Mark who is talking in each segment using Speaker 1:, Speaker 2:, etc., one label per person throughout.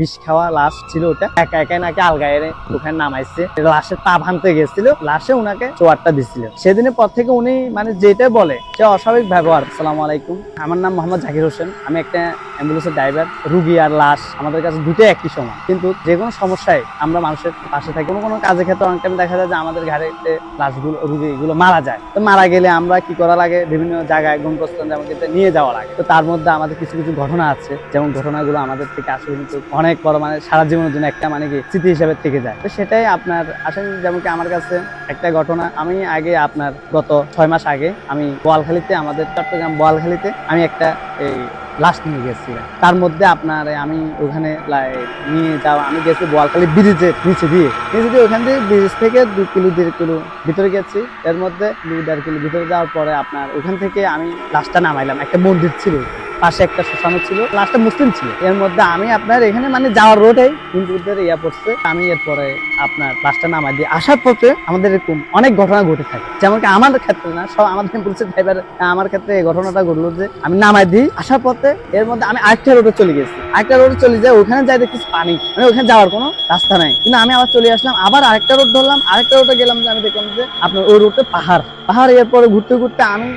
Speaker 1: বিষ খাওয়া লাশ ছিল ওটা। একা একাই নাকি আলগায় ওখানে নামাইছে। লাশের পা ভাঙতে গেছিল। লাশে উনাকে চোয়ারটা দিছিল। সেদিনের পর থেকে উনি মানে যেটা বলে, সে অস্বাভাবিক ব্যবহার। সালাম আলাইকুম। আমার নাম মোহাম্মদ জাকির হোসেন। আমি একটা অ্যাম্বুলেন্সের ড্রাইভার। রুগী আর লাশ আমাদের কাছে দুটোই একই সমান কিন্তু যে কোনো সমস্যায় আমরা মানুষের পাশে থাকি। কোনো কোনো কাজের ক্ষেত্রে অনেক টাইম দেখা যায় যে আমাদের গাড়িতে লাশগুলো, রুগীগুলো মারা যায়। তো মারা গেলে আমরা কি করা লাগে? বিভিন্ন জায়গায় গন্তব্যস্থান যেমন নিয়ে যাওয়া লাগে। তো তার মধ্যে আমাদের কিছু কিছু ঘটনা আছে। যেমন ঘটনাগুলো আমাদের থেকে আসলে কিন্তু অনেক বড় মানে সারা জীবনের জন্য একটা মানে কি স্মৃতি হিসাবে থেকে যায়। তো সেটাই আপনার আসলে যেমন কি আমার কাছে একটা ঘটনা। আমি আগে আপনার গত ছয় মাস আগে আমি বোয়ালখালীতে, আমাদের চট্টগ্রাম বোয়ালখালীতে আমি একটা এই লাশ নিয়ে গেছিলাম তার মধ্যে আপনার আমি ওখানে নিয়ে যাওয়া, আমি গেছি বোয়ালখালী ব্রিজের নিচে দিয়ে। নিচে দিয়ে ওখান থেকে ব্রিজ থেকে দু কিলো, দেড় কিলো ভিতরে গেছি। এর মধ্যে দুই, দেড় কিলো ভিতরে যাওয়ার পরে আপনার ওখান থেকে আমি লাশটা নামাইলাম। একটা মন্দির ছিল। পাশে একটা শ্মশানও ছিল। লাস্টটা মুসলিম ছিল। এর মধ্যে আমি আপনার এখানে মানে যাওয়ার রোডে হিন্দুদের ইয়া পড়ছে। আমি এরপরে আপনার লাশটা নামাই দিয়ে আসার পথে আমাদের এরকম অনেক ঘটনা ঘটে থাকে। যেমন কি আমার ক্ষেত্রে না, সব আমাদের পুলিশের ড্রাইভার আমার ক্ষেত্রে এই ঘটনাটা ঘটলো যে আমি নামাই দিই। আসার পথে এর মধ্যে আমি আরেকটা রোডে চলে গেছি। আরেকটা রোডে চলে যাই, ওখানে যাই দেখছি পানি। মানে ওখানে যাওয়ার কোনো রাস্তা নাই। কিন্তু আমি আবার চলে আসলাম, আবার আরেকটা রোড ধরলাম। আরেকটা রোডে গেলাম যে আমি দেখলাম যে আপনার ওই রোডে পাহাড়। পাহাড় এরপরে ঘুরতে ঘুরতে আমি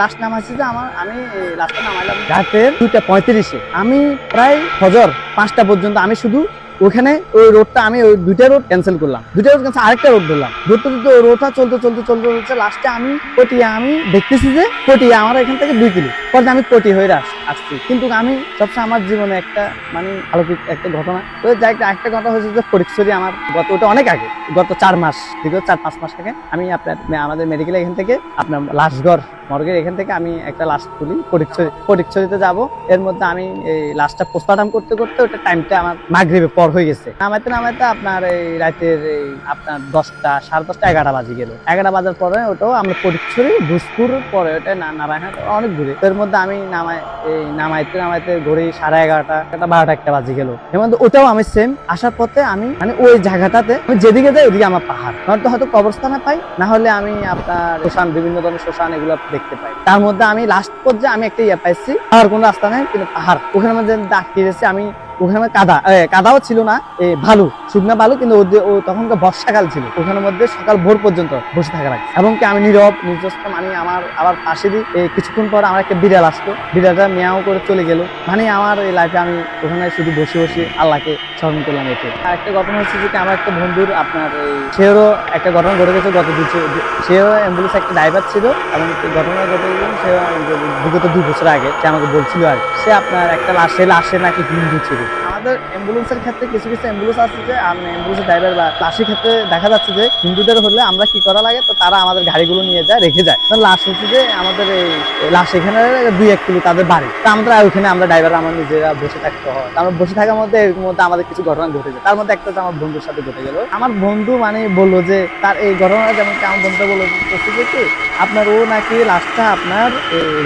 Speaker 1: লাস্ট নামাইছি যে আমার, আমি লাস্টে নামাইলাম। রাতের দুইটা পঁয়ত্রিশে। আমি প্রায় ফজর পাঁচটা পর্যন্ত আমি শুধু ওখানে ওই রোডটা আমি ওই দুইটা রোড ক্যান্সেল করলাম। দুইটা রোড ক্যান্সেল আরেকটা রোড ধরলাম। ধরতে ধরতে ওই রোডটা চলতে চলতে চলতে চলতে লাস্টে আমি পটিয়া, আমি দেখতেছি যে পটিয়া আমার এখান থেকে দুই কিলো। পরে আমি পটি হয়ে আস- আসছি। কিন্তু আমি সবসময় আমার জীবনে একটা মানে আলোকিত একটা ঘটনা। তো যাই একটা ঘটনা হয়েছে যে পরীক্ষরি আমার গত ওটা অনেক আগে। গত চার মাস দীর্ঘ চার, পাঁচ মাস থেকে আমি আপনার আমাদের মেডিকেল এখান থেকে, আপনার লাশগড় মর্গের এখান থেকে আমি একটা লাশ তুলি পরীক্ষরি পরীক্ষরিতে যাব। এর মধ্যে আমি এই লাশটা পোস্টমর্টম করতে করতে ওটা টাইমটা আমার মাগরিবে পর হয়ে গেছে। নামাইতে নামাইতে আপনার এই রাতের এই আপনার দশটা, সাড়ে দশটা, এগারোটা বাজে গেল। এগারোটা বাজার পরে ওটাও আমরা পরীক্ষরি ভুজপুর, পরে ওটা নারায়ণ অনেক তো এর মধ্যে আমি নামাই এই নামাইতে নামাইতে ঘড়ি সাড়ে এগারোটা একটা বারোটা, একটা বাজে গেল। এর মধ্যে ওটাও আমি সেম আসার পথে আমি মানে ওই জায়গাটাতে আমি যেদিকে যাই ওদিকে আমার পাহাড়। নয়তো হয়তো কবরস্থানে পাই, না হলে আমি আপনার শ্মশান, বিভিন্ন ধরনের শ্মশান এগুলো দেখতে পাই। তার মধ্যে আমি লাস্ট পর্যায়ে আমি একটা ইয়ে পাইছি আর কোনো রাস্তা নেই, কিন্তু পাহাড়। ওখানে মধ্যে গেছে আমি ওখানে কাদা কাদাও ছিল না ভালু, শুকনা ভালু, কিন্তু ও তখনকার বর্ষাকাল ছিল। ওখানের মধ্যে সকাল ভোর পর্যন্ত বসে থাকা লাগে এবং কি আমি নীরব নিজস্ব মানে আমার, আবার পাশে দিয়ে এই কিছুক্ষণ পর আমার একটা বিড়াল আসতো বিড়ালটা মেয়াও করে চলে গেল। মানে আমার এই লাইফে আমি ওখানে শুধু বসে বসে আল্লাহকে স্মরণ করলাম এতে। আর একটা ঘটনা হচ্ছে যে আমার একটা বন্ধুর আপনার সেও একটা ঘটনা ঘটে গেছে গত দু সেও অ্যাম্বুলেন্স একটা ড্রাইভার ছিল। এবং ঘটনা ঘটে গেছে সে বিগত দুই বছর আগে সে আমাকে বলছিল আর। সে আপনার একটা লাশে লাশে নাকি হিন্দু ছিল। আমাদের অ্যাম্বুলেন্সের ক্ষেত্রে কিছু কিছু অ্যাম্বুলেন্স আছে যে অ্যাম্বুলেন্সের ড্রাইভার বা লাশের ক্ষেত্রে দেখা যাচ্ছে যে, হিন্দুদের হলে আমরা কি করা লাগে, তো তারা আমাদের গাড়িগুলো নিয়ে যায়, রেখে যায়। লাশ হচ্ছে যে, আমাদের এই লাশ এখানে দুই এক কিলো তাদের বাড়ি। তো আমরা ওখানে আমরা ড্রাইভার আমার নিজেরা বসে থাকতে হয়। আমরা বসে থাকার মধ্যে এর মধ্যে আমাদের কিছু ঘটনা ঘটে যায়। তার মধ্যে একটা আমার বন্ধুর সাথে ঘটে গেল। আমার বন্ধু মানে বলল যে, তার এই ঘটনা যেমন আমার বন্ধু বলল কি, আপনার ও নাকি লাশটা আপনার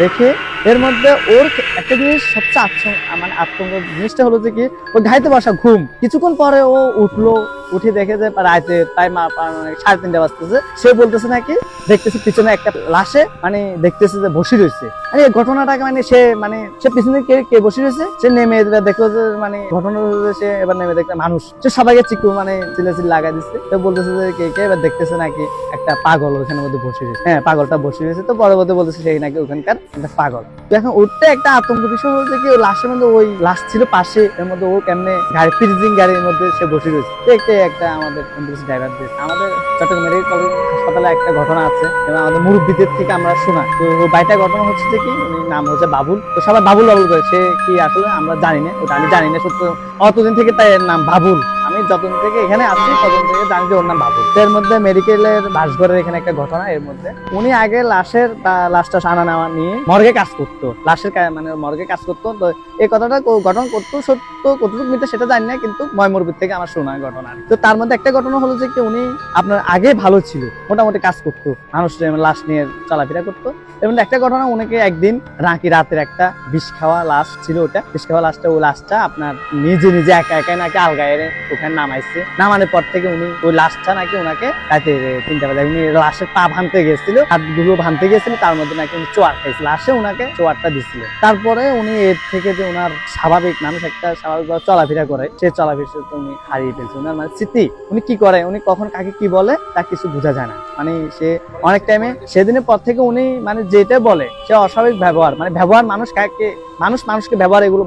Speaker 1: রেখে এর মধ্যে ওর একটা জিনিস সবচেয়ে আতঙ্ক মানে আতঙ্ক জিনিসটা হলো যে কি ও ঘাইতে বাসা ঘুম। কিছুক্ষণ পরে ও উঠল উঠে দেখে যে রাতে প্রায় মা- মানে সাড়ে তিনটা বাজতেছে। সে বলতেছে নাকি, দেখতেছে পিছনে একটা লাশে মানে দেখতেছে যে বসে রয়েছে। মানে এই ঘটনাটাকে মানে সে মানে সে পিছনে কে কে বসে রয়েছে? সে নেমে দেখল যে মানে ঘটনা সে এবার নেমে দেখতে মানুষ। সে সবাইকে চিকু মানে চিল্লাচিল্লি লাগাই দিচ্ছে। তো বলতেছে যে, কে কে এবার দেখতেছে নাকি একটা পাগল ওখানে মধ্যে বসে রয়েছে? হ্যাঁ পাগলটা বসে রয়েছে। তো পরবর্তী বলতেছে সেই নাকি ওখানকার একটা পাগল। এখন উঠতে একটা আতঙ্ক বিষয় হচ্ছে কি লাশের মধ্যে ওই লাশ ছিল পাশে, এর মধ্যে ও কেমনে গাড়ি ফ্রিজিং গাড়ির মধ্যে সে বসে রয়েছে। তো একটা আমাদের অ্যাম্বুলেন্স ড্রাইভার আমাদের চট্টগ্রাম মেডিকেল কলেজ হাসপাতালে একটা ঘটনা আছে, এবং আমাদের মুরব্বীদের থেকে আমরা শোনা। তো বাইটা ঘটনা হচ্ছে যে কি নাম হচ্ছে বাবুল। তো সবাই বাবুল বাবুল করে, সে কি আসলে আমরা জানি না, ওটা আমি জানি না সত্য। অতদিন থেকে তাই নাম বাবুল। আমি যতদিন থেকে এখানে আসছি ততদিন থেকে জানি যে ওর নাম বাবুল তো এর মধ্যে মেডিকেলের বাসঘরের এখানে একটা ঘটনা, এর মধ্যে। উনি আগে লাশের বা লাশটা আনা নেওয়া নিয়ে মর্গে কাজ করতো। লাশের মানে মর্গে কাজ করতো। তো এই কথাটা ঘটনা করতো সত্য, কতটুকু মিথ্যা সেটা জানি না, কিন্তু ময়মরবিদ থেকে আমার শোনা ঘটনা। তো তার মধ্যে একটা ঘটনা হলো যে কি উনি আপনার আগে ভালো ছিল, মোটামুটি কাজ করতো। মানুষ লাশ নিয়ে চলাফেরা করতো। এবং একটা ঘটনা, উনাকে একদিন রাঁকি রাতের একটা বিষ খাওয়া লাশ ছিল ওটা। বিষ খাওয়া লাশটা ওই লাশটা আপনার নিজে নিজে একা একা নাকি আলগায় ওখানে নামাইছে। নামানোর পর থেকে উনি ওই লাশটা নাকি ওনাকে রাতে তিনটা বেলা উনি লাশের পা ভাঙতে গেছিল হাতগুলো ভাঙতে গেছিল, তার মধ্যে নাকি উনি চোয়ার খাইছে লাশে ওনাকে চোয়ারটা দিছিল। তারপরে উনি এর থেকে যে ওনার স্বাভাবিক মানুষ একটা স্বাভাবিক চলাফেরা করে, সে চলাফেরা উনি হারিয়ে ফেলছে। ওনার মানে স্মৃতি, উনি কি করে, উনি কখন কাকে কি বলে, তা কিছু বোঝা যায় না। মানে সে অনেক টাইমে সেদিনের পর থেকে উনি মানে যেটা বলে, সে অস্বাভাবিক ব্যবহার। মানে ব্যবহার মানুষ কাকে, মানুষ মানুষকে ব্যবহার এগুলো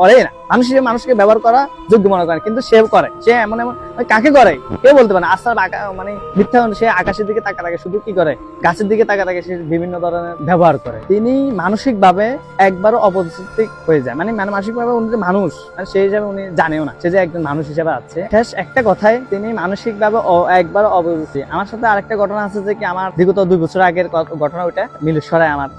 Speaker 1: করে না। মানুষ হিসেবে মানুষকে ব্যবহার করা যোগ্য মনে করে কিন্তু সে করে। সে এমন এমন মানে কাকে করে? কেউ বলতে পারে আস্তার মানে মিথ্যা সে আকাশের দিকে তাকা থাকে। শুধু কি করে? গাছের দিকে তাকা থাকে, সে বিভিন্ন ধরনের ব্যবহার করে। তিনি মানসিক ভাবে একবারও অপস্থিত হয়ে যায়। মানে মানসিক ভাবে উনি যে মানুষ মানে সেই হিসাবে উনি জানেও না। সে যে একজন মানুষ হিসেবে আছে। শেষ একটা কথায় তিনি মানসিক ভাবে একবার অবস্থিত আমার সাথে আরেকটা ঘটনা আছে যে কি, আমার বিগত দুই বছর আগের ঘটনা ওইটা মিলেশ্বরায় আমার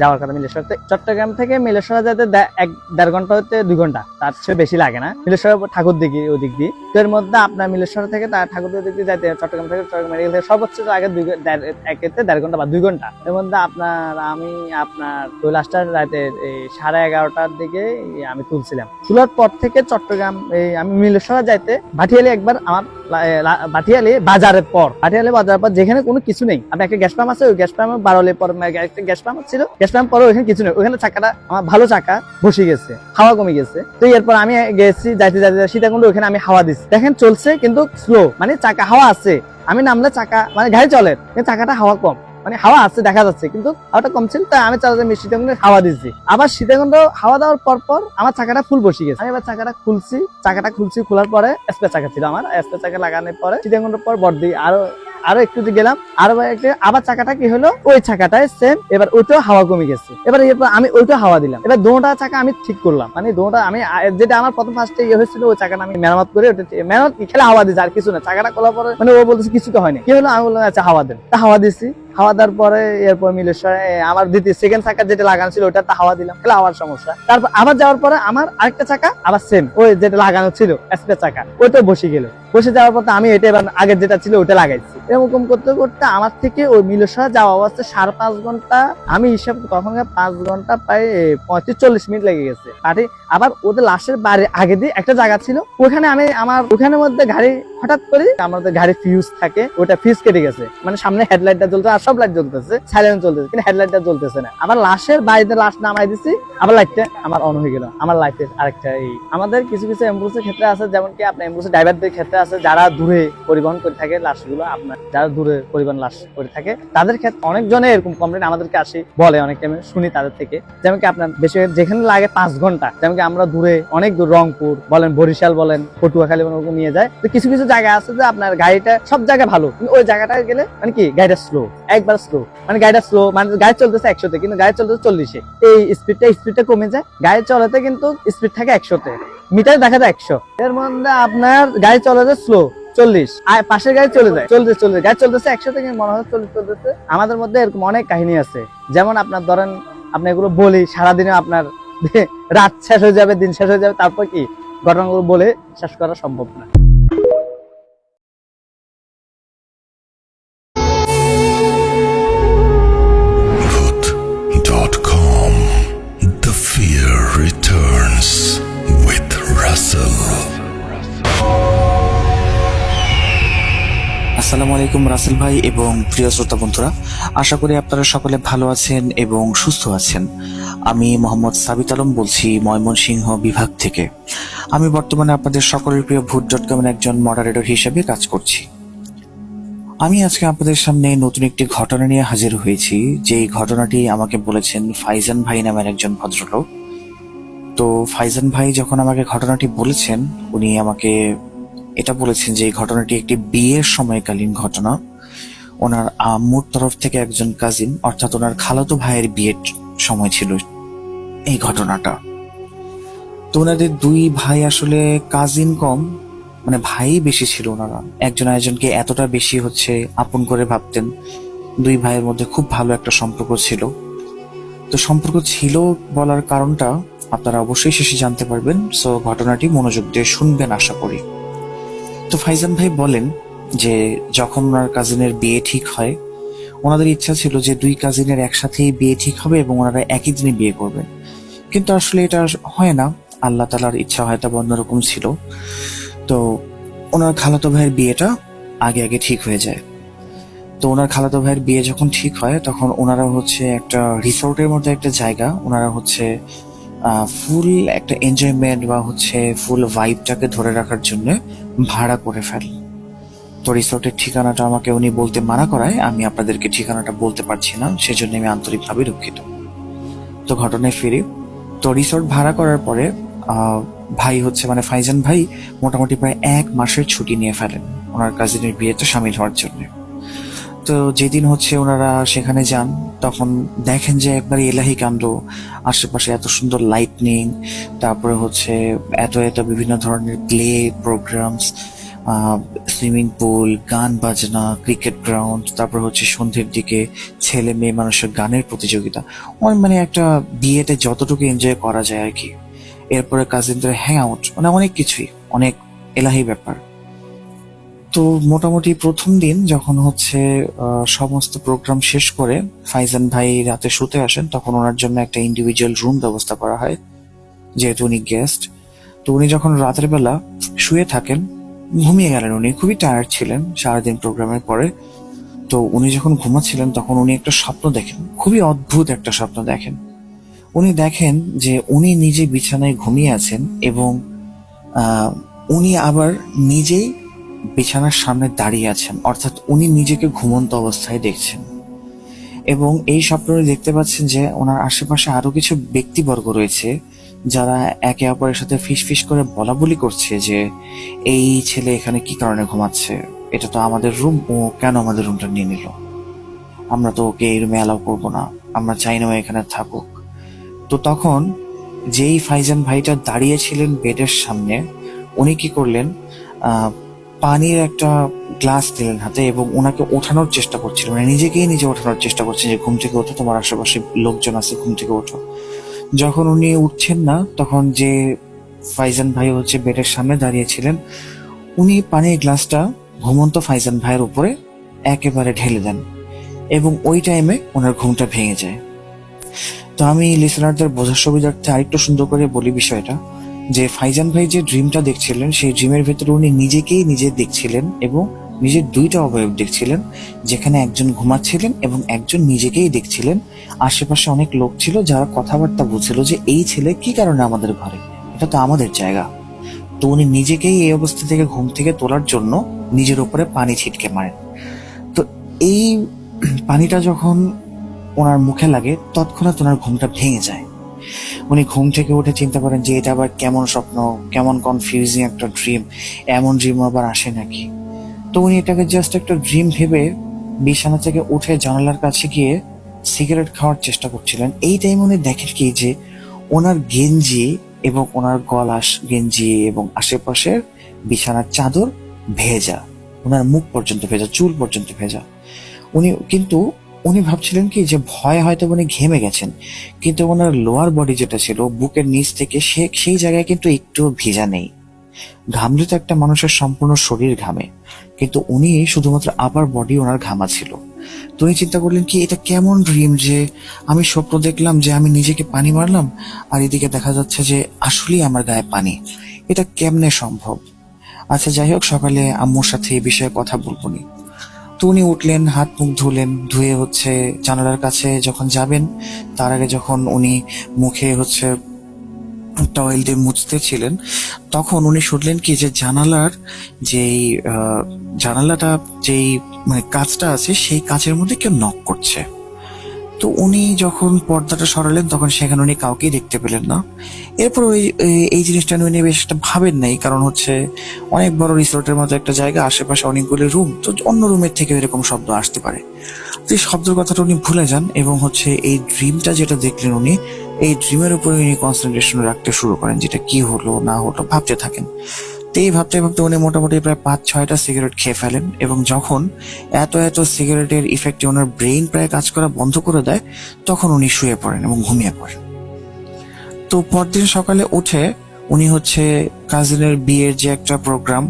Speaker 1: যাওয়ার কথা মিলেশ্বর। চট্টগ্রাম থেকে মিলেশ্বরা যেতে এক, দেড় ঘণ্টা হতে দুই ঘণ্টা। তার চেয়ে বেশি লাগে না। মিলেশ্বর ঠাকুর দিকে ওদিক দিয়ে। তো এর মধ্যে আপনার মিলেশ্বর থেকে তার ঠাকুর দিক দিয়ে যাইতে, চট্টগ্রাম থেকে চট্টগ্রাম মেডিকেল থেকে সর্বোচ্চ আগে দুই একেতে দেড় ঘণ্টা বা দুই ঘণ্টা। এর মধ্যে আপনার, আমি, আপনার কৈলাসটা রাতে সাড়ে এগারোটার দিকে আমি তুলছিলাম। তোলার পর থেকে চট্টগ্রাম, এই আমি মিলেশ্বরা যাইতে ভাটিয়ালি একবার আমার ভাটিয়ালি বাজারের পর। ভাটিয়ালি বাজারের পর যেখানে কোনো কিছু নেই। আপনি একটা গ্যাস পাম্প আছে, ওই গ্যাস পাম্প বারোলে পর একটা গ্যাস পাম্প ছিল। গ্যাস পাম্প পরে ওখানে কিছু নেই। ওখানে চাকাটা আমার ভালো চাকা বসে গেছে, হাওয়া কমে গেছে। তো এরপর আমি গেছি, যাইতে যাইতে সীতাকুণ্ড ওখানে আমি হাওয়া দিচ্ছি দেখেন চলছে কিন্তু স্লো মানে চাকা, হাওয়া আছে। আমি নামলে চাকা মানে গাড়ি চলে চাকাটা হাওয়া কম। মানে হাওয়া আছে দেখা যাচ্ছে, কিন্তু হাওয়াটা কম তাই আমি আমি সীতাকুণ্ডে হাওয়া দিচ্ছি। আবার সীতাকুণ্ড হাওয়া দেওয়ার পর পর আমার চাকাটা ফুল বসে গেছে। আমি এবার চাকাটা খুলছি চাকাটা খুলছি, খোলার পরে স্পেয়ার চাকা ছিল আমার। স্পেয়ার চাকা লাগানোর পরে সীতাকুণ্ডের পর বর্দি আরও আরও একটু যে গেলাম, আরও আবার চাকাটা কি হলো, ওই চাকাটায় সেম এবার ওইটাও হাওয়া কমে গেছে। এবার এরপর আমি ওইটা হাওয়া দিলাম। এবার দুটা চাকা আমি ঠিক করলাম। মানে দুটা আমি যেটা আমার প্রথম ফার্স্টে ইয়ে হয়েছিল, ওই চাকাটা আমি মেরামত করে ওটা মেরামত খেলে হাওয়া দিয়েছে আর কিছু না। চাকাটা খোলার পরে মানে ও বলতেছে কিছু তো হয়নি। কি হলো? আমি বললাম আচ্ছা হাওয়া দেন। তা হাওয়া দিচ্ছি হাওয়া দেওয়ার পরে এরপর মিলেশ্বর আমার দ্বিতীয় সেকেন্ড চাকা যেটা লাগানো ছিল ওটা হাওয়া দিলাম তাহলে আবার সমস্যা। তারপর আবার যাওয়ার পরে আমার আরেকটা চাকা আবার সেম ওই যেটা লাগানো ছিল স্পেয়ার চাকা ওইটা বসে গেল। বসে যাওয়ার পর আমি এটা এবার আগের যেটা ছিল ওটা লাগাইছি। এরকম করতে করতে আমার থেকে ওই মিলেশ্বর যাওয়া অবস্থা সাড়ে পাঁচ ঘণ্টা। আমি হিসাব তখন পাঁচ ঘণ্টা প্রায় পঁয়ত্রিশ চল্লিশ মিনিট লেগে গেছে। পাটি আবার ওদের লাশের বাড়ি আগে দিয়ে একটা জায়গা ছিল। ওখানে আমি আমার ওখানের মধ্যে গাড়ি হঠাৎ করে আমাদের গাড়ি ফিউজ থাকে ওটা ফিউজ কেটে গেছে। মানে সামনে হেডলাইটটা জ্বলছে আর সব লাইট জ্বলতেছে। সাইলেন্ট চলতেছে কিন্তু হেডলাইটটা জ্বলতেছে না। আবার লাশের বাড়িতে লাশ নামাই দিছি, আবার লাইটটা আমার অন হয়ে গেল। আমার লাইফের আরেকটা এই, আমাদের কিছু কিছু অ্যাম্বুলেন্সের ক্ষেত্রে আছে, যেমন কি আপনার অ্যাম্বুলেন্সের ড্রাইভারদের ক্ষেত্রে আছে যারা দূরে পরিবহন করে থাকে লাশগুলো, আপনার যারা দূরে পরিবহন লাশ করে থাকে, তাদের ক্ষেত্রে অনেকজনে এরকম কমপ্লেন আমাদেরকে আসে, বলে অনেক টাইমে শুনি তাদের থেকে। যেমন কি আপনার বেশি যেখানে লাগে পাঁচ ঘণ্টা, যেমন কি আমরা দূরে অনেক দূর রংপুর বলেন, বরিশাল বলেন, পটুয়াখালী বলেন ওরকম নিয়ে যায় তো কিছু কিছু জায়গা আছে যে আপনার গাড়িটা সব জায়গায় ভালো, কিন্তু ওই জায়গাটায় গেলে মানে কি গাড়িটা স্লো একবার স্লো মানে গাড়িটা স্লো মানে গাড়ি চলতেছে একশোতে, কিন্তু গাড়ি চলতেছে চল্লিশে। এই স্পিডটা স্পিডটা কমে যায়। গাড়ি চলাতে কিন্তু স্পিড থাকে একশোতে। মিটার দেখা যায় একশো। এর মধ্যে আপনার গাড়ি চলাতে স্লো চল্লিশ। আর পাশের গাড়ি চলে যায়। চলতে চলতে গাড়ি চলতেছে একশো থেকে, মনে হয় চল্লিশ চলতেছে। আমাদের মধ্যে এরকম অনেক কাহিনী আছে। যেমন আপনার ধরেন আপনি এগুলো বলি, সারাদিনে আপনার রাত শেষ হয়ে যাবে, দিন শেষ হয়ে যাবে, তারপর কি? ঘটনাগুলো বলে শেষ করা সম্ভব না।
Speaker 2: আসসালামু আলাইকুম রাসেল ভাই এবং প্রিয় শ্রোতা বন্ধুরা, আশা করি আপনারা সকলে ভালো আছেন এবং সুস্থ আছেন। আমি মোহাম্মদ সাবিত আলম বলছি ময়মনসিংহ বিভাগ থেকে। আমি বর্তমানে আপনাদের সকলের প্রিয় ভোট ডট কমের একজন মডারেটর হিসেবে কাজ করছি। আমি আজকে আপনাদের সামনে নতুন একটি ঘটনা নিয়ে হাজির হয়েছি। যেই ঘটনাটি আমাকে বলেছেন ফাইজান ভাই নামের একজন ভদ্রলোক। তো ফাইজান ভাই যখন আমাকে ঘটনাটি বলেছেন, উনি আমাকে এটা বলেছেন যে এই ঘটনাটি একটি বিয়ের সময়কালীন ঘটনা। ওনার আম্মুর তরফ থেকে একজন কাজিন অর্থাৎ ওনার খালাতো ভাইয়ের বিয়ের সময় ছিল এই ঘটনাটা। তো ওনাদের দুই ভাই আসলে কাজিন কম মানে ভাই বেশি ছিল ওনারা। একজন আরেকজনকে এতটা বেশি হচ্ছে আপন করে ভাবতেন। দুই ভাইয়ের মধ্যে খুব ভালো একটা সম্পর্ক ছিল। তো সম্পর্ক ছিল বলার কারণটা আপনারা অবশ্যই শেষে জানতে পারবেন। সো ঘটনাটি মনোযোগ দিয়ে শুনবেন, আশা করি। তো ফাইজান ভাই বলেন যে যখন ওনার কাজিনের বিয়ে ঠিক হয়, ওনাদের ইচ্ছা ছিল যে দুই কাজিনের একসাথেই বিয়ে ঠিক হবে এবং ওনারা একই দিনে বিয়ে করবেন। কিন্তু আসলে এটা হয় না। আল্লাহ তালার ইচ্ছা হয়তো অন্যরকম ছিল। তো ওনার খালাতো ভাইয়ের বিয়েটা আগে আগে ঠিক হয়ে যায়। তো ওনার খালাতো ভাইয়ের বিয়ে যখন ঠিক হয়, তখন ওনারা হচ্ছে একটা রিসোর্টের মতো একটা জায়গা, ওনারা হচ্ছে ফুল একটা এনজয়মেন্ট বা হচ্ছে ফুল ভাইবটাকে ধরে রাখার জন্য ভাড়া করে ফেলেন তো রিসোর্টের ঠিকানাটা আমাকে উনি বলতে মানা করায়, আমি আপনাদেরকে ঠিকানাটা বলতে পারছি না, সেজন্য আমি আন্তরিকভাবে দুঃখিত। তো ঘটনায় ফিরি তো রিসোর্ট ভাড়া করার পরে ভাই হচ্ছে মানে ফাইজান ভাই মোটামুটি প্রায় এক মাসের ছুটি নিয়ে ফেলেন। ওনার কাজিনের বিয়েতে সামিল হওয়ার জন্য। তো যেদিন হচ্ছে ওনারা সেখানে যান, তখন দেখেন যে একবার এলাহি কাণ্ড, আশেপাশে এত সুন্দর লাইটনিং তারপরে হচ্ছে এত এত বিভিন্ন ধরনের প্লে প্রোগ্রামস সুইমিং পুল গান বাজনা ক্রিকেট গ্রাউন্ড তারপর হচ্ছে সন্ধ্যের দিকে ছেলে মেয়ে মানুষের গানের প্রতিযোগিতা। মানে একটা বিয়েতে যতটুকু এনজয় করা যায় আর কি। এরপরে কাজিনদের হ্যাং আউট মানে অনেক কিছুই, অনেক এলাহি ব্যাপার। তো মোটামুটি প্রথম দিন যখন হচ্ছে সমস্ত প্রোগ্রাম শেষ করে ফাইজান ভাই রাতে শুতে আসেন, তখন ওনার জন্য একটা ইন্ডিভিজুয়াল রুম ব্যবস্থা করা হয়, যেহেতু উনি গেস্ট তো উনি যখন রাতের বেলা শুয়ে থাকেন, ঘুমিয়ে গেলেন উনি, খুবই টায়ার্ড ছিলেন সারাদিন প্রোগ্রামের পরে। তো উনি যখন ঘুমাচ্ছিলেন, তখন উনি একটা স্বপ্ন দেখেন, খুবই অদ্ভুত একটা স্বপ্ন দেখেন। উনি দেখেন যে উনি নিজে বিছানায় ঘুমিয়ে আছেন এবং উনি আবার নিজেই বিছানার সামনে দাঁড়িয়ে আছেন, অর্থাৎ উনি নিজেকে ঘুমন্ত অবস্থায় দেখছেন। এবং এই স্বপ্নে উনি দেখতে পাচ্ছেন যে ওনার আশেপাশে আরও কিছু ব্যক্তিবর্গ রয়েছে, যারা একে অপরের সাথে ফিস ফিস করে বলা বলি করছে যে, এই ছেলে এখানে কি কারণে ঘুমাচ্ছে? এটা তো আমাদের রুম, ও কেন আমাদের রুমটা নিয়ে নিল? আমরা তো ওকে এই রুমে অ্যালাউ করব না, আমরা চাই না এখানে থাকুক। তো তখন যেই ফাইজান ভাইটা দাঁড়িয়েছিলেন বেডের সামনে, উনি কি করলেন? পানির একটা গ্লাস দিলেন হাতে এবং ওনাকে ওঠানোর চেষ্টা করছিল। মানে নিজেকেই নিজে ওঠানোর চেষ্টা করছেন যে, ঘুম থেকে ওঠো, তোমার আশেপাশে লোকজন আছে, ঘুম থেকে ওঠো। যখন উনি উঠছেন না, তখন যে ফাইজান ভাই হচ্ছে বেডের সামনে দাঁড়িয়েছিলেন উনি পানির গ্লাসটা ঘুমন্ত ফাইজান ভাইয়ের উপরে একেবারে ঢেলে দেন এবং ওই টাইমে ওনার ঘুমটা ভেঙে যায়। তো আমি লিসনারদের বোঝার সুবিধার্থে আরেকটু সুন্দর করে বলি বিষয়টা। যে ফাইজান ভাই যে ড্রিমটা দেখছিলেন, সেই ড্রিমের ভেতরে উনি নিজেকেই নিজে দেখছিলেন এবং নিজের দুইটা অবয়ব দেখছিলেন, যেখানে একজন ঘুমাচ্ছিলেন এবং একজন নিজেকেই দেখছিলেন। আশেপাশে অনেক লোক ছিল যারা কথাবার্তা বলছিল যে, এই ছেলে কি কারণে আমাদের ঘরে? এটা তো আমাদের জায়গা। তো উনি নিজেকেই এই অবস্থা থেকে ঘুম থেকে তোলার জন্য নিজের উপরে পানি ছিটকে মারেন। তো এই পানিটা যখন ওনার মুখে লাগে, তৎক্ষণাৎ ওনার ঘুমটা ভেঙে যায়। উনি ঘুম থেকে উঠে চিন্তা করেন যে এটা আবার কেমন স্বপ্ন, কেমন কনফিউজিং একটা ড্রিম এমন ড্রিম আবার আসে নাকি? তো উনি এটাকে জাস্ট একটা ড্রিম ভেবে বিছানা থেকে উঠে জানালার কাছে গিয়ে সিগারেট খাওয়ার চেষ্টা করছিলেন। এই টাইম উনি দেখেন কি যে ওনার গেঞ্জি এবং ওনার গলাস গেঞ্জি এবং আশেপাশের বিছানার চাদর ভেজা, ওনার মুখ পর্যন্ত ভেজা, চুল পর্যন্ত ভেজা। উনি কিন্তু উনি ভাবছিলেন কি যে ভয় হয়তো উনি ঘেমে গেছেন। কিন্তু ওনার লোয়ার বডি যেটা ছিল, বুকের নিচ থেকে সে, সেই জায়গায় কিন্তু একটু ভিজা নেই। ঘামলে তো একটা মানুষের সম্পূর্ণ শরীর ঘামে। কিন্তু উনি শুধুমাত্র আপার বডি ওনার ঘামা ছিল। তো উনি চিন্তা করলেন কি, এটা কেমন ড্রিম যে আমি স্বপ্ন দেখলাম যে আমি নিজেকে পানি মারলাম, আর এদিকে দেখা যাচ্ছে যে আসলেই আমার গায়ে পানি। এটা কেমনে সম্ভব? আচ্ছা যাই হোক, সকালে আম্মুর সাথে এই বিষয়ে কথা বলব নি। তো উনি উঠলেন, হাত মুখ ধুলেন, ধুয়ে হচ্ছে জানালার কাছে যখন যাবেন, তার আগে যখন উনি মুখে হচ্ছে টয়েল দিয়ে মুছতে ছিলেন, তখন উনি শুনলেন কি যে জানালার যেই জানালাটা যেই মানে কাজটা আছে, সেই কাজের মধ্যে কেউ নক করছে। তো উনি যখন পর্দাটা সরালেন, তখন সেখানে উনি কাউকেই দেখতে পেলেন না। এরপর ওই, এই- জিনিসটা উনি বেশ একটা ভাবেন নাই, কারণ হচ্ছে অনেক বড় রিসোর্টের মতো একটা জায়গা, আশেপাশে অনেকগুলি রুম, তো অন্য রুমের থেকে এরকম শব্দ আসতে পারে। তো এই শব্দের কথাটা উনি ভুলে যান এবং হচ্ছে এই ড্রিমটা যেটা দেখলেন উনি, এই ড্রিমের উপরে উনি কনসেন্ট্রেশন রাখতে শুরু করেন, যেটা কি হলো, না হলো, ভাবতে থাকেন। এই ভাবতে ভাবতে উনি মোটামুটি প্রায় পাঁচ, ছয়টা সিগারেট খেয়ে ফেলেন এবং যখন এত এত সিগারেটের ইফেক্টে ওনার ব্রেইন প্রায় কাজ করা বন্ধ করে দেয়, তখন উনি শুয়ে পড়েন এবং ঘুমিয়ে পড়েন। তো পরদিন সকালে উঠে উনি হচ্ছে কাজিনের বিয়ের যে একটা প্রোগ্রাম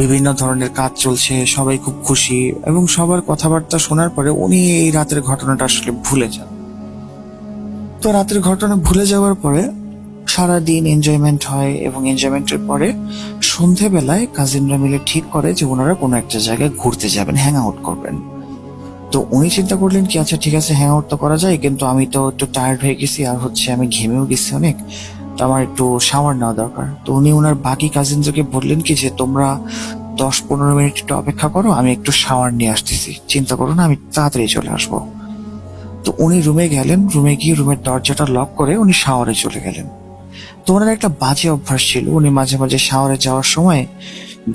Speaker 2: বিভিন্ন ধরনের কাজ চলছে, সবাই খুব খুশি এবং সবার কথাবার্তা শোনার পরে উনি এই রাতের ঘটনাটা আসলে ভুলে যান। তো রাতের ঘটনা ভুলে যাওয়ার পরে সারাদিন এনজয়মেন্ট হয় এবং এনজয়মেন্টের পরে সন্ধেবেলায় কাজিনরা মিলে ঠিক করে যে ওনারা কোনো একটা জায়গায় ঘুরতে যাবেন হ্যাং আউট করবেন। তো উনি চিন্তা করলেন কি আচ্ছা ঠিক আছে হ্যাং আউট তো করা যায়, কিন্তু আমি তো একটু টায়ার্ড হয়ে গেছি আর হচ্ছে আমি ঘেমেও গেছি অনেক, তো আমার একটু শাওয়ার নেওয়া দরকার। তো উনি ওনার বাকি কাজিনদেরকে বললেন কি, যে তোমরা দশ পনেরো মিনিট একটু অপেক্ষা করো, আমি একটু শাওয়ার নিয়ে আসতেছি। চিন্তা করো না, আমি তাড়াতাড়ি চলে আসব। তো উনি রুমে গেলেন রুমে গিয়ে রুমের দরজাটা লক করে উনি শাওয়ারে চলে গেলেন। তো ওনার একটা বাজে অভ্যাস ছিল। উনি মাঝে মাঝে শাওয়ারে যাওয়ার সময়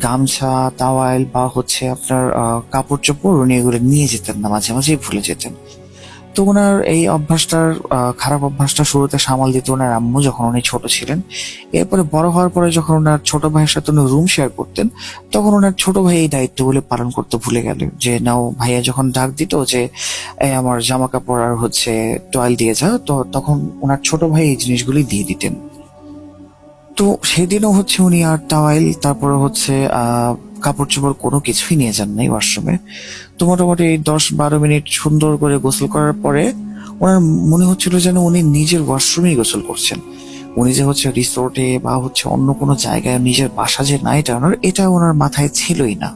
Speaker 2: গামছা তাওয়াইল বা হচ্ছে আপনার কাপড় চোপড় উনি এগুলো নিয়ে যেতেন না, মাঝে মাঝেই ভুলে যেতেন। তো ওনার এই অভ্যাসটার খারাপ অভ্যাসটা শুরুতে সামাল দিত ওনার আম্মু যখন উনি ছোট ছিলেন। এরপরে বড় হওয়ার পরে যখন ওনার ছোট ভাইয়ের সাথে উনি রুম শেয়ার করতেন, তখন ওনার ছোট ভাই এই দায়িত্বগুলো পালন করতে ভুলে গেল যে, নাও, ভাইয়া যখন ডাক দিত যে আমার জামা কাপড় আর হচ্ছে টয়েল দিয়ে যাও, তো তখন ওনার ছোট ভাই এই জিনিসগুলি দিয়ে দিতেন। তো সেদিনও হচ্ছে উনি আর টাওয়াইল, তারপরে হচ্ছে কাপড় চোপড় কোনো কিছুই নিয়ে যান নাই ওয়াশরুমে। তো মোটামুটি দশ বারো মিনিট সুন্দর করে গোসল করার পরে ওনার মনে হচ্ছিল যেন উনি নিজের ওয়াশরুমেই গোসল করছেন। উনি যে হচ্ছে রিসোর্টে বা হচ্ছে অন্য কোনো জায়গায় নিজের বাসা যে নাইট আনার এটা ওনার মাথায় ছিলই না।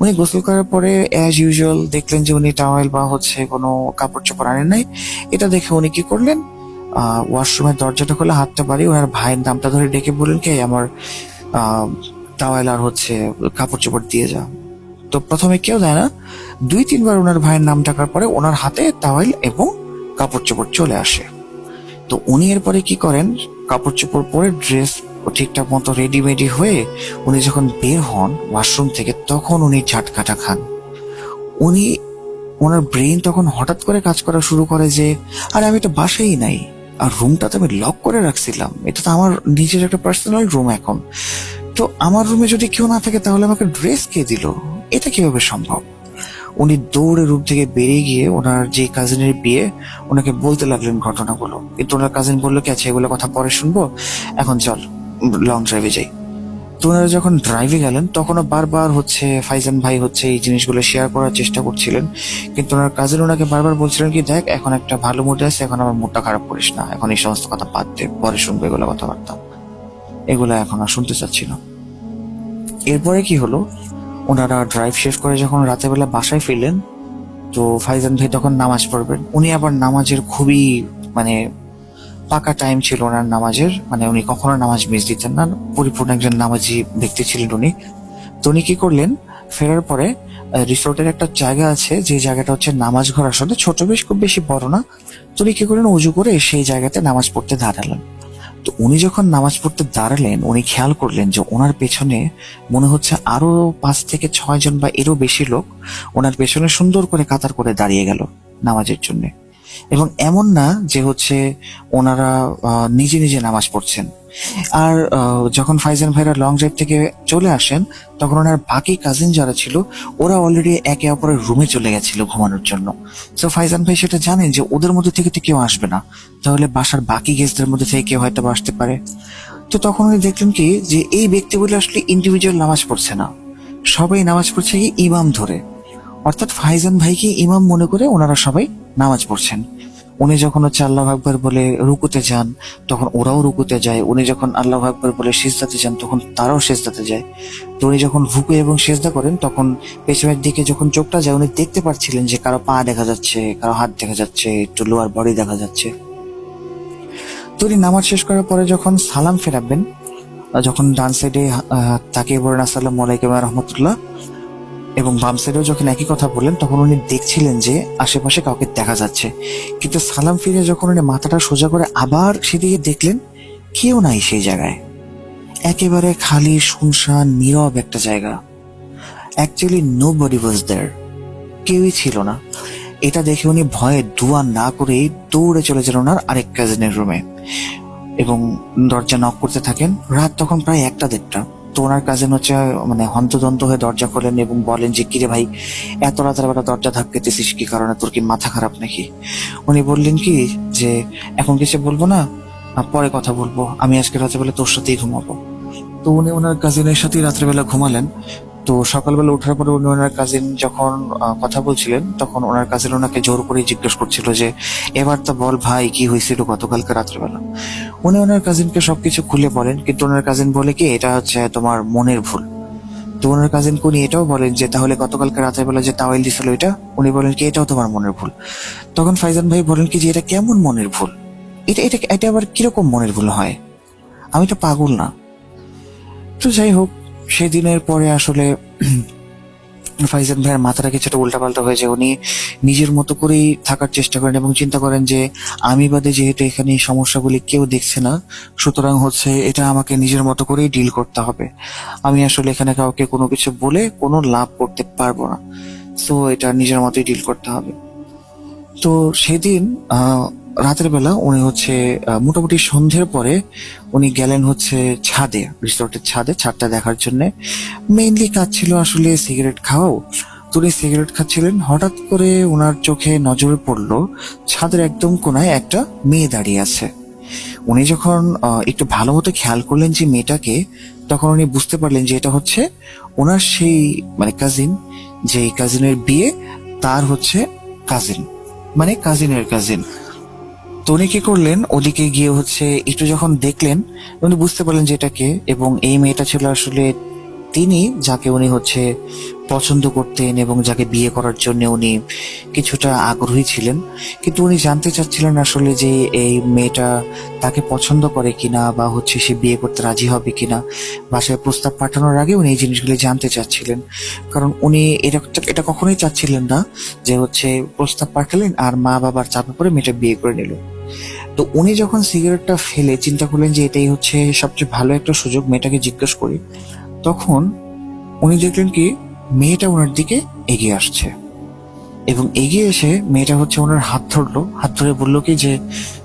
Speaker 2: উনি গোসল করার পরে অ্যাজ ইউজুয়াল দেখলেন যে উনি টাওয়েল বা হচ্ছে কোনো কাপড় চোপড় আনেন নাই। এটা দেখে উনি কি করলেন? ওয়াশরুমের দরজাটা খুলে হাঁটতে পারি। ওনার ভাইয়ের নামটা ধরে ডেকে বললেন কি, আমার টাওয়েল আর হচ্ছে কাপড় চোপড় দিয়ে যা। তো প্রথমে কেউ দেয় না। দুই, তিনবার ওনার ভাইয়ের নাম ডাকার পরে ওনার হাতে টাওয়েল এবং কাপড় চোপড় চলে আসে। তো উনি এরপরে কি করেন, কাপড় চোপড় পরে ড্রেস ঠিকঠাক মতো রেডিমেডি হয়ে উনি যখন বের হন ওয়াশরুম থেকে, তখন উনি ঝাটকাটা খান। উনি, ওনার ব্রেন তখন হঠাৎ করে কাজ করা শুরু করে যে, আরে, আমি তো বাসাই নাই। আর রুমটা তো আমি লক করে রাখছিলাম। এটা তো আমার নিজের একটা পার্সোনাল রুম এখন। তো আমার রুমে যদি কেউ না থাকে, তাহলে আমাকে ড্রেস কে দিল? এটা কীভাবে সম্ভব? উনি দৌড়ে রুম থেকে বেরিয়ে গিয়ে ওনার যে কাজিনের বিয়ে, ওনাকে বলতে লাগলেন ঘটনাগুলো। কিন্তু ওনার কাজিন বলল, কি আছে এগুলো কথা পরে শুনব? এখন চল লং ড্রাইভে যাই। ওনারা যখন ড্রাইভে গেলেন তখনও বারবার হচ্ছে, ফাইজান ভাই হচ্ছে এই জিনিসগুলো শেয়ার করার চেষ্টা করছিলেন। কিন্তু ওনার কাজিন ওনাকে বারবার বলছিলেন কি, দেখ, এখন একটা ভালো মুডে আছে, এখন আমার মুডটা খারাপ করিস না। এখন এই সমস্ত কথা বাদ দে, পরে শুনব এগুলো কথাবার্তা। এগুলো এখন আর শুনতে চাচ্ছি না। এরপরে কি হলো? ওনারা ড্রাইভ শেষ করে যখন রাতের বেলা বাসায় ফিরলেন, তো ফাইজান ভাই তখন নামাজ পড়বেন। উনি আবার নামাজের খুবই মানে পাকা টাইম ছিল ওনার নামাজের মানে উনি কখনো নামাজ মিস দিতেন না। পরিপূর্ণ একজন নামাজি ব্যক্তি ছিলেন উনি। তো উনি কি করলেন? ফেরার পরে রিসোর্টের একটা জায়গা আছে, যে জায়গাটা হচ্ছে নামাজ ঘর আসলে ছোট বেশ, খুব বেশি বড় না। তো উনি কি করলেন? উজু করে সেই জায়গাতে নামাজ পড়তে দাঁড়ালেন। তো উনি যখন নামাজ পড়তে দাঁড়ালেন, উনি খেয়াল করলেন যে ওনার পেছনে মনে হচ্ছে আরও পাঁচ থেকে ছয় জন বা এরও বেশি লোক ওনার পেছনে সুন্দর করে কাতার করে দাঁড়িয়ে গেল নামাজের জন্য। এবং এমন না যে হচ্ছে ওনারা নিজে নিজে নামাজ পড়ছেন। আর যখন ফাইজান ভাইরা লং ড্রাইভ থেকে চলে আসেন, তখন ওনার বাকি কাজিন যারা ছিল, ওরা অলরেডি একে অপরের রুমে চলে গেছিল ঘুমানোর জন্য। তো ফাইজান ভাই সেটা জানেন যে ওদের মধ্যে থেকে তো কেউ আসবে না। তাহলে বাসার বাকি গেস্টদের মধ্যে থেকে কেউ হয়তো আসতে পারে। তো তখন উনি দেখলেন কি, যে এই ব্যক্তিগুলো আসলে ইন্ডিভিজুয়াল নামাজ পড়ছে না। সবাই নামাজ পড়ছে ইমাম ধরে। অর্থাৎ ফাইজান ভাইকে ইমাম মনে করে ওনারা সবাই নামাজ পড়ছেন। উনি যখন হচ্ছে আল্লাহ আকবর বলে রুকুতে যান, তখন ওরাও রুকুতে যায়। উনি যখন আল্লাহ আকবর বলে সেজদাতে যান, তখন তারাও সেজদাতে যায়। তো উনি যখন রুকু এবং সেজদা করেন, তখন পেছনের দিকে যখন চোখটা যায়, উনি দেখতে পাচ্ছিলেন যে কারও পা দেখা যাচ্ছে, কারও হাত দেখা যাচ্ছে, একটু লোয়ার বডি দেখা যাচ্ছে। তো উনি নামাজ শেষ করার পরে যখন সালাম ফেরাবেন, যখন ডান সাইডে তাকে বলেন, আসসালামু আলাইকুম রহমতুল্লাহ। এবং বাম সাইডেও যখন একই কথা বললেন, তখন উনি দেখছিলেন যে আশেপাশে কাউকে দেখা যাচ্ছে। কিন্তু সালাম ফিরে যখন উনি মাথাটা সোজা করে আবার সেদিকে দেখলেন, কেউ নাই সেই জায়গায়। একেবারে খালি, শুনশান, নীরব একটা জায়গা। Actually nobody was there কেউই ছিল না। এটা দেখে উনি ভয়ে দোয়া না করেই দৌড়ে চলে গেলেন ওনার আরেক কাজিনের রুমে এবং দরজা নক করতে থাকেন। রাত তখন প্রায় একটা দেড়টা। তো ওনার কাজিন হচ্ছে মানে হন্তদন্ত হয়ে দরজা খোলেন এবং বলেন যে, কিরে ভাই, এত রাতের বেলা দরজা ধাক্কাতেছিস কি কারণে? তোর কি মাথা খারাপ নাকি? উনি বললেন কি, যে, এখন কিছু বলব না পরে কথা বলব। আমি আজকে রাতের বেলা তোর সাথেই ঘুমাবো। তো উনি ওনার কাজিনের সাথেই রাত্রেবেলা ঘুমালেন। তো সকালবেলা ওঠার পরে উনি ওনার কাজিন যখন কথা বলছিলেন, তখন ওনার কাজিন ওনাকে জোর করে জিজ্ঞেস করছিল যে, এবার তো বল ভাই, কি হয়েছিল গতকালকে রাত্রেবেলা উনি ওনার কাজিনকে সবকিছু খুলে বলেন, কিন্তু ওনার কাজিন বলে কি, এটা হচ্ছে তোমার মনের ভুল। তো ওনার কাজিন উনি এটাও বলেন যে, তাহলে গতকালকে রাতের বেলা যে তাওয়াইল দিছিল এটা উনি বলেন কি, এটাও তোমার মনের ভুল। তখন ফাইজান ভাই বলেন কি যে, এটা কেমন মনের ভুল? এটা এটা এটা আবার কীরকম মনের ভুল হয়? আমি তো পাগল না। তো যাই হোক, সেদিনের পরে আসলে ফাইজান ভাইয়ের মাথাটা কিছুটা উল্টাপাল্টা হয়েছে। উনি নিজের মতো করেই থাকার চেষ্টা করেন এবং চিন্তা করেন যে, আমি বাদে যেহেতু এখানে সমস্যাগুলি কেউ দেখছে না, সুতরাং হচ্ছে এটা আমাকে নিজের মতো করেই ডিল করতে হবে। আমি আসলে এখানে কাউকে কোনো কিছু বলে কোনো লাভ করতে পারব না। সো এটা নিজের মতোই ডিল করতে হবে। তো সেদিন রাতের বেলা উনি হচ্ছে মোটামুটি সন্ধ্যের পরে উনি গেলেন হচ্ছে ছাদে, রিসোর্টের ছাদে, ছাদটা দেখার জন্য। মেইনলি কাজ ছিল আসলে সিগারেট খাওয়াও। তো উনি সিগারেট খাচ্ছিলেন, হঠাৎ করে ওনার চোখে নজরে পড়ল, ছাদের একদম কোনায় একটা মেয়ে দাঁড়িয়ে আছে। উনি যখন একটু ভালো মতো খেয়াল করলেন যে মেয়েটাকে, তখন উনি বুঝতে পারলেন যে এটা হচ্ছে ওনার সেই মানে কাজিন যে কাজিনের বিয়ে, তার হচ্ছে কাজিন মানে কাজিনের কাজিন তো উনি কি করলেন? ওদিকে গিয়ে হচ্ছে একটু যখন দেখলেন, উনি বুঝতে পারলেন যে এটাকে এবং এই মেয়েটা ছিল আসলে তিনি, যাকে উনি হচ্ছে পছন্দ করতেন এবং যাকে বিয়ে করার জন্য উনি কিছুটা আগ্রহী ছিলেন। কিন্তু উনি জানতে চাচ্ছিলেন আসলে যে এই মেয়েটা তাকে পছন্দ করে কিনা বা হচ্ছে সে বিয়ে করতে রাজি হবে কিনা। বাসায় প্রস্তাব পাঠানোর আগে উনি এই জিনিসগুলি জানতে চাচ্ছিলেন। কারণ উনি এটা এটা কখনোই চাচ্ছিলেন না যে হচ্ছে প্রস্তাব পাঠালেন আর মা বাবার চাপে পড়ে মেয়েটা বিয়ে করে নিল। তো উনি যখন সিগারেটটা ফেলে চিন্তা করলেন যে এটাই হচ্ছে সবচেয়ে ভালো একটা সুযোগ মেয়েটাকে জিজ্ঞেস করি, তখন উনি দেখলেন কি মেয়েটা ওনার দিকে এগিয়ে আসছে। এবং এগিয়ে এসে মেয়েটা হচ্ছে ওনার হাত ধরলো। হাত ধরে বলল কি যে,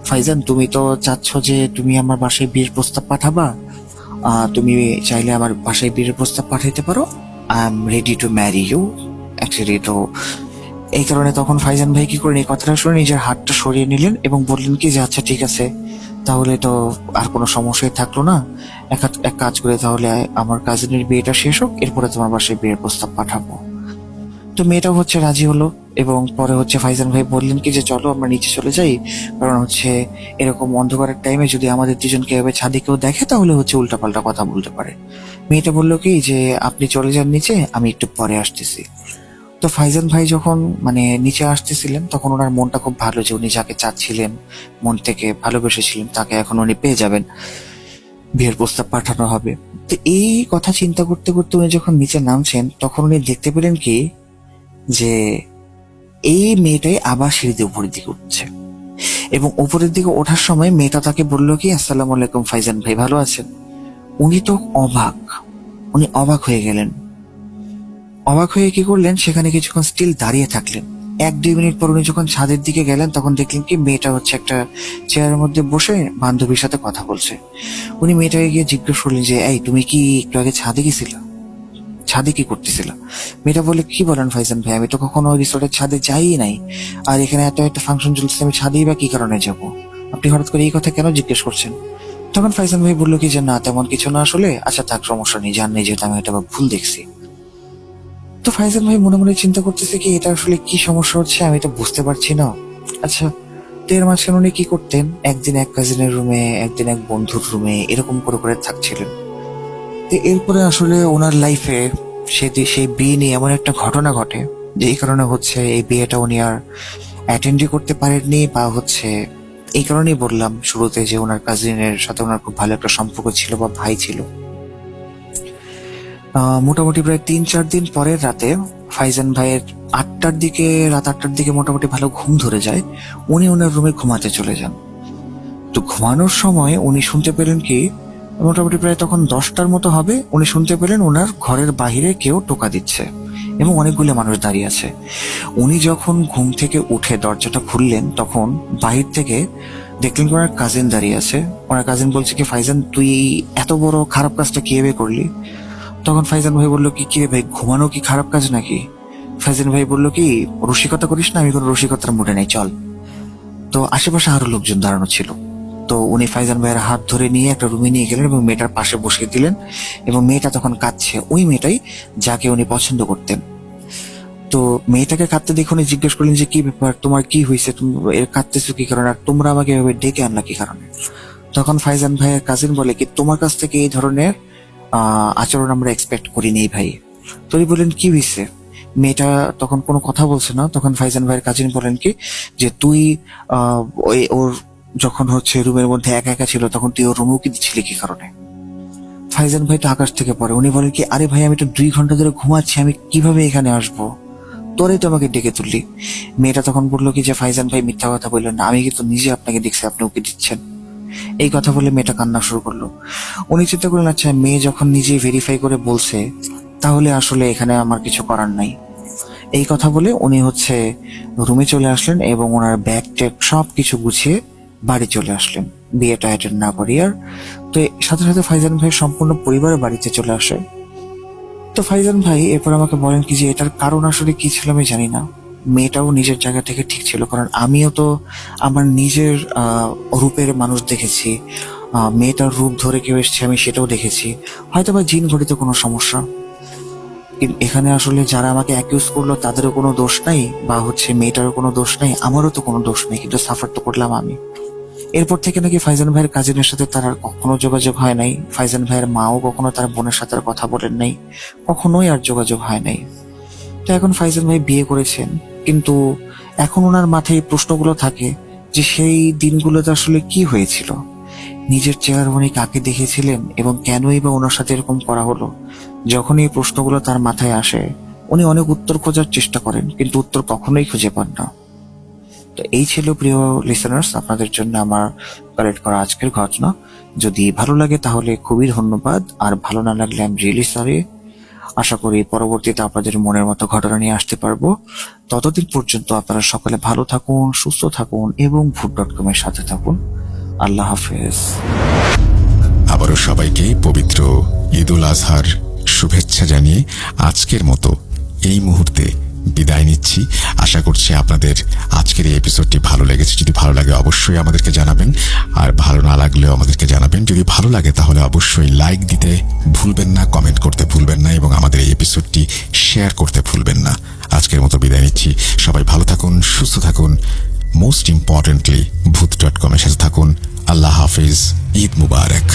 Speaker 2: ফাইজান, তুমি তো চাচ্ছ যে তুমি আমার বাসায় বিয়ের প্রস্তাব পাঠাবা। তুমি চাইলে আমার বাসায় বিয়ের প্রস্তাব পাঠাইতে পারো। I am ready to marry you actually তো এই কারণে তখন ফাইজান ভাই কি করেন এই কথাটা শুনে নিজের হাতটা সরিয়ে নিলেন এবং বললেন কি যে আচ্ছা ঠিক আছে। তাহলে তো আর কোনো সমস্যাই থাকল না। এক এক কাজ করে তাহলে আমার কাজিনের বিয়েটা শেষ হোক, এরপরে তোমার বাসায় বিয়ের প্রস্তাব পাঠাবো। তো মেয়েটাও হচ্ছে রাজি হলো এবং পরে হচ্ছে ফাইজান ভাই বললেন কি যে, চলো আমরা নিচে চলে যাই। কারণ হচ্ছে এরকম অন্ধকারের টাইমে যদি আমাদের দুজনকে এভাবে ছাদে কেউ দেখে, তাহলে হচ্ছে উল্টাপাল্টা কথা বলতে পারে। মেয়েটা বলল কি যে, আপনি চলে যান নিচে, আমি একটু পরে আসতেছি। তো ফাইজান ভাই যখন মানে নিচে আসতেছিলেন, তখন ওনার মনটা খুব ভালো যে উনি যাকে চাচ্ছিলেন, মন থেকে ভালোবেসেছিলেন, তাকে এখন উনি পেয়ে যাবেন। বিয়ের প্রস্তাব পাঠানো হবে। তো এই কথা চিন্তা করতে করতে উনি যখন নিচে নামছেন, তখন উনি দেখতে পেলেন কি? যে এই মেয়েটাই আবার সিঁড়িতে উপরের দিকে উঠছে। এবং উপরের দিকে ওঠার সময় মেয়েটা তাকে বলল কি, আসসালামু আলাইকুম ফাইজান ভাই, ভালো আছেন? উনি তো অবাক। উনি অবাক হয়ে গেলেন। অবাক হয়ে কি করলেন? সেখানে কিছুক্ষণ স্টিল দাঁড়িয়ে থাকলেন। এক দুই মিনিট পর উনি যখন ছাদের দিকে গেলেন, তখন দেখলেন কি, মেয়েটা হচ্ছে একটা চেয়ারের মধ্যে বসে বান্ধবীর সাথে কথা বলছে। উনি মেয়েটাকে গিয়ে জিজ্ঞেস করলেন যে, এই, তুমি কি একটু আগে ছাদে গেছিলা? ছাদে কি করতেছিল? মেয়েটা বলে কি বলেন ফাইজান ভাই, আমি তো কখনো ওই রিসোর্টের ছাদে যাই নাই। আর এখানে এত একটা ফাংশন চলছে আমি ছাদেই বা কি কারণে যাব? আপনি হঠাৎ করে এই কথা কেন জিজ্ঞেস করছেন? তখন ফাইজান ভাই বলল কি যে, না, তেমন কিছু না আসলে। আচ্ছা থাক, সমস্যা নেই জান যেহেতু আমি এটা ভুল দেখছি। তো ফাইজান ভাই মনে মনে চিন্তা করতেছে কি, এটা আসলে কি সমস্যা হচ্ছে আমি তো বুঝতে পারছি না। আচ্ছা তো এর মাঝখানে উনি কি করতেন? একদিন এক কাজিনের রুমে একদিন এক বন্ধুর রুমে এরকম করে করে থাকছিলেন। তো এরপরে আসলে ওনার লাইফে সেটি সেই বিয়ে নিয়ে এমন একটা ঘটনা ঘটে, যেই কারণে হচ্ছে এই বিয়েটা উনি আর অ্যাটেন্ডই করতে পারেননি বা হচ্ছে এই কারণেই বললাম শুরুতে যে ওনার কাজিনের সাথে ওনার খুব ভালো একটা সম্পর্ক ছিল বা ভাই ছিল। মোটামুটি প্রায় তিন, চার দিন পরের রাতে ফাইজান ভাইয়ের আটটার দিকে, রাত আটটার দিকে মোটামুটি ভালো ঘুম ধরে যায়। উনি ওনার রুমে ঘুমাতে চলে যান। তো ঘুমানোর সময় উনি শুনতে পেলেন কি, মোটামুটি প্রায় তখন দশটার মতো হবে, উনি শুনতে পেলেন ওনার ঘরের বাহিরে কেউ টোকা দিচ্ছে এবং অনেকগুলো মানুষ দাঁড়িয়ে আছে। উনি যখন ঘুম থেকে উঠে দরজাটা খুললেন, তখন বাহির থেকে দেখলেন ওনার কাজিন দাঁড়িয়ে আছে। ওনার কাজিন বলছে কি, ফাইজান, তুই এত বড় খারাপ কাজটা কীভাবে করলি? তখন ফাইজান ভাই বলল, কি কি ভাই, ঘুমানো কি খারাপ কাজ নাকি? ফাইজান ভাই বলল, কি, রসিকতা করিস না? আমি কোনো রসিকতার মুডে নেই, চল। তো আশেপাশে আরও লোকজন দাঁড়ানো ছিল। তো উনি ফাইজান ভাইয়ের হাত ধরে নিয়ে একটা রুমে নিয়ে গেলেন এবং মেয়েটার পাশে বসিয়ে দিলেন এবং মেয়েটা তখন কাঁদছে। ওই মেয়েটাই যাকে উনি পছন্দ করতেন। তো মেয়েটাকে কাঁদতে দেখে উনি জিজ্ঞেস করলেন যে, কি ব্যাপার? তোমার কি হয়েছে? তুমি এর কাঁদতেছো কি কারণে? আর তোমরা আমাকে এভাবে ডেকে আনলা কি কারণে? তখন ফাইজান ভাইয়ের কাজিন বলে, কি, তোমার কাছ থেকে এই ধরনের আচরণ আমরা এক্সপেক্ট করিনি ভাই। তো উনি বললেন কি হয়েছে মেয়েটা তখন কোনো কথা বলছে না। তখন ফাইজান ভাইয়ের কাজিন বলেন কি, যে তুই ওই ওর যখন হচ্ছে রুমের মধ্যে একা একা ছিল, তখন তুই ওর রুমে উকি দিচ্ছিলি কি কারণে? ফাইজান ভাই তো আকাশ থেকে পড়ে। উনি বলেন কি, আরে ভাই, আমি তো দুই ঘণ্টা ধরে ঘুমাচ্ছি, আমি কীভাবে এখানে আসব? তোরাই তো আমাকে ডেকে তুললি। মেয়েটা তখন বলল কি, যে ফাইজান ভাই মিথ্যা কথা বললেন না, আমি কিন্তু নিজে আপনাকে দেখছি, আপনি উকি দিচ্ছেন। এই কথা বলে মেয়েটা কান্না শুরু করল। উনি চিন্তা করলেন আচ্ছা মেয়ে যখন নিজে ভেরিফাই করে বলছে, তাহলে আসলে এখানে আমার কিছু করার নাই। এই কথা বলে উনি হচ্ছে রুমে চলে আসলেন এবং ওনার ব্যাগ ট্যাগ সব কিছু গুছিয়ে বাড়ি চলে আসলেন। বিয়েটা অ্যাটেন্ড না করি আর তো সাথে সাথে ফাইজান ভাই সম্পূর্ণ পরিবার বাড়িতে চলে আসে। তো ফাইজান ভাই, এরপর আমাকে বলেন কি যে, এটার কারণ আসলে কি ছিল আমি জানি না। মেয়েটাও নিজের জায়গা থেকে ঠিক ছিল, কারণ আমিও তো আমার নিজের রূপের মানুষ দেখেছি। মেয়েটার রূপ ধরে কেউ এসছে, আমি সেটাও দেখেছি। হয়তো বা জিন ঘটিত কোনো সমস্যা। এখানে আসলে যারা আমাকে অ্যাকিউজ করল, তাদেরও কোনো দোষ নাই, বা হচ্ছে মেয়েটারও কোনো দোষ নাই, আমারও তো কোনো দোষ নেই, কিন্তু সাফার তো করলাম আমি। এরপর থেকে নাকি ফাইজান ভাইয়ের কাজিনের সাথে তার আর কখনো যোগাযোগ হয় নাই। ফাইজান ভাইয়ের মাও কখনো তার বোনের সাথে আর কথা বলেন নাই। কখনোই আর যোগাযোগ হয় নাই। তো এখন ফাইজান ভাই বিয়ে করেছেন। কিন্তু এখন ওনার মাথায় প্রশ্নগুলো থাকে যে সেই দিনগুলোতে আসলে কি হয়েছিল? নিজের চেহারা উনি কাকে দেখেছিলেন এবং কেনই বা ওনার সাথে এরকম করা হলো? যখন এই প্রশ্নগুলো তার মাথায় আসে, উনি অনেক উত্তর খোঁজার চেষ্টা করেন, কিন্তু উত্তর কখনোই খুঁজে পান না। তো এই ছিল প্রিয় লিসেনার্স আপনাদের জন্য আমার কালেক্ট করা আজকের ঘটনা। যদি ভালো লাগে তাহলে খুবই ধন্যবাদ, আর ভালো না লাগলে আমি রিয়েলি সরি আশা করি পরবর্তীতে আপনাদের মনের মতো ঘটনা নিয়ে আসতে পারব। ততদিন পর্যন্ত আপনারা সকলে ভালো থাকুন, সুস্থ থাকুন এবং ভুট ডট কম এর সাথে থাকুন। আল্লাহ হাফেজ।
Speaker 3: আবারও সবাইকে পবিত্র ঈদ উল আজহার শুভেচ্ছা জানিয়ে আজকের মতো এই মুহূর্তে বিদায় নিচ্ছি। আশা করছি আপনাদের আজকের এই এপিসোডটি ভালো লেগেছে। যদি ভালো লাগে, অবশ্যই আমাদেরকে জানাবেন। আর ভালো না লাগলেও আমাদেরকে জানাবেন। যদি ভালো লাগে, তাহলে অবশ্যই লাইক দিতে ভুলবেন না কমেন্ট করতে ভুলবেন না, এবং আমাদের এই এপিসোডটি শেয়ার করতে ভুলবেন না। আজকের মতো বিদায় নিচ্ছি। সবাই ভালো থাকুন, সুস্থ থাকুন। মোস্ট ইম্পর্টেন্টলি ভূত ডট কমের সাথে থাকুন। আল্লাহ হাফিজ, ঈদ মুবারক।